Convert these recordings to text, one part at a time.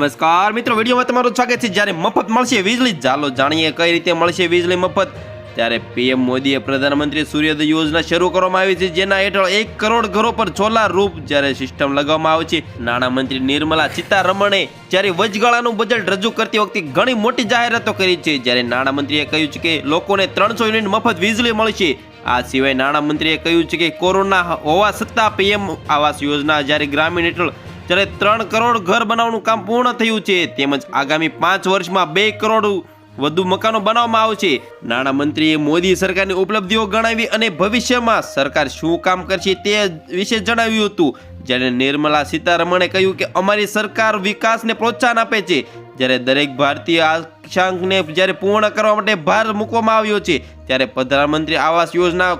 નમસ્કાર. મિત્રો, વિડીયોમાં તમારું સ્વાગત છે. જ્યારે મફત મળશે વીજળી, ચાલો જાણીએ કઈ રીતે મળશે વીજળી મફત. ત્યારે પીએમ મોદીએ પ્રધાનમંત્રી સૂર્યોદય યોજના શરૂ કરવામાં આવી છે, જેના હેઠળ એક કરોડ ઘરો પર સોલાર રૂપ જ્યારે સિસ્ટમ લગાવવામાં આવે છે. નાણામંત્રી નિર્મલા સીતારમણે જ્યારે વચગાળાનું બજેટ રજૂ કરતી વખતે ઘણી મોટી જાહેરાતો કરી છે, જ્યારે નાણામંત્રીએ કહ્યું છે કે લોકોને ત્રણસો યુનિટ મફત વીજળી મળશે. આ સિવાય નાણામંત્રીએ કહ્યું છે કે કોરોના હોવા છતાં પીએમ આવાસ યોજના જ્યારે ગ્રામીણ હેઠળ જ્યારે ત્રણ કરોડ ઘર બનાવવાનું કામ પૂર્ણ થયું છે, તેમજ આગામી પાંચ વર્ષમાં બે કરોડ વધુ મકાનો બનાવવામાં આવશે. નાણામંત્રીએ મોદી સરકારની ઉપલબ્ધિઓ ગણાવી અને ભવિષ્યમાં સરકાર શું કામ કરશે તે વિશે જણાવ્યું હતું. જ્યારે નિર્મલા સીતારમણે કહ્યું કે અમારી સરકાર વિકાસને પ્રોત્સાહન આપે છે, જ્યારે દરેક ભારતીય આકાંક્ષાને જ્યારે પૂર્ણ કરવા માટે ભાર મૂકવામાં આવ્યો છે, ત્યારે પ્રધાનમંત્રી આવાસ યોજના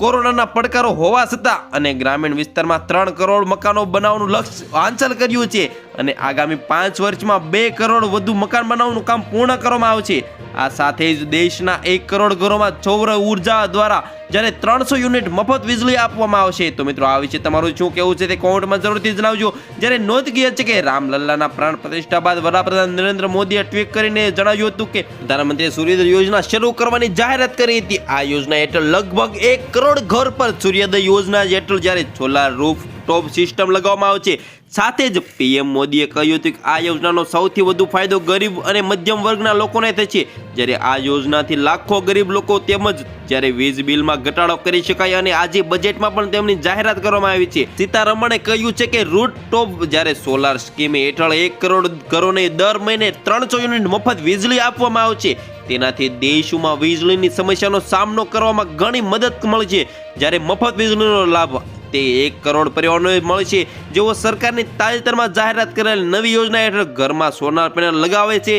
કોરોનાના પડકારો હોવા છતાં અને ગ્રામીણ વિસ્તારમાં ત્રણ કરોડ મકાનો બનાવવાનું લક્ષ્ય હાંસલ કર્યું છે. અને આગામી પાંચ વર્ષમાં બે કરોડ વધુ મકાન બનાવવાનું કામ પૂર્ણ કરવામાં આવશે. આ સાથે જ દેશના એક કરોડ ઘરોમાં સૌર ઊર્જા દ્વારા જ્યારે ત્રણસો યુનિટ મફત વીજળી આપવામાં આવશે. તો મિત્રો, આ વિશે તમારું શું કહેવું છે તે કોમેન્ટમાં જરૂરથી જણાવજો. જ્યારે નોંધકીય છે કે રામલલ્લાના પ્રાણ પ્રતિષ્ઠા બાદ વડાપ્રધાન નરેન્દ્ર મોદીએ ટ્વીટ કરીને જણાવ્યું હતું કે પ્રધાનમંત્રીએ સૂર્યોદય યોજના શરૂ કરવાની જાહેરાત કરી હતી. આ યોજના હેઠળ લગભગ એક કરોડ ઘર પર સૂર્યોદય યોજના હેઠળ જ્યારે સોલાર રૂફ ટોપ સિસ્ટમ લગાવવામાં આવે છે. સાથે જ પીએમ મોદીએ કહ્યું હતું કે આ યોજનાનો સૌથી વધુ ફાયદો ગરીબ અને મધ્યમ વર્ગના લોકોને થશે જ્યારે આ યોજનાથી લાખો ગરીબ લોકો તેમજ જ્યારે વીજ બિલમાં ઘટાડો કરી શકાય અને આજે બજેટમાં પણ તેમની જાહેરાત કરવામાં આવી છે. સીતારમણે કહ્યું છે કે રૂટ ટોપ જ્યારે સોલાર સ્કીમ હેઠળ એક કરોડ ઘરોને દર મહિને ત્રણસો યુનિટ મફત વીજળી આપવામાં આવશે તેનાથી દેશમાં વીજળીની સમસ્યાનો સામનો કરવામાં ઘણી મદદ મળશે જ્યારે મફત વીજળીનો લાભ તે એક કરોડ પરિવારોને છે. જેઓ સરકારની તાજેતરમાં જાહેરાત કરેલ નવી યોજના હેઠળ ઘરમાં સોલાર પેનલ લગાવે છે.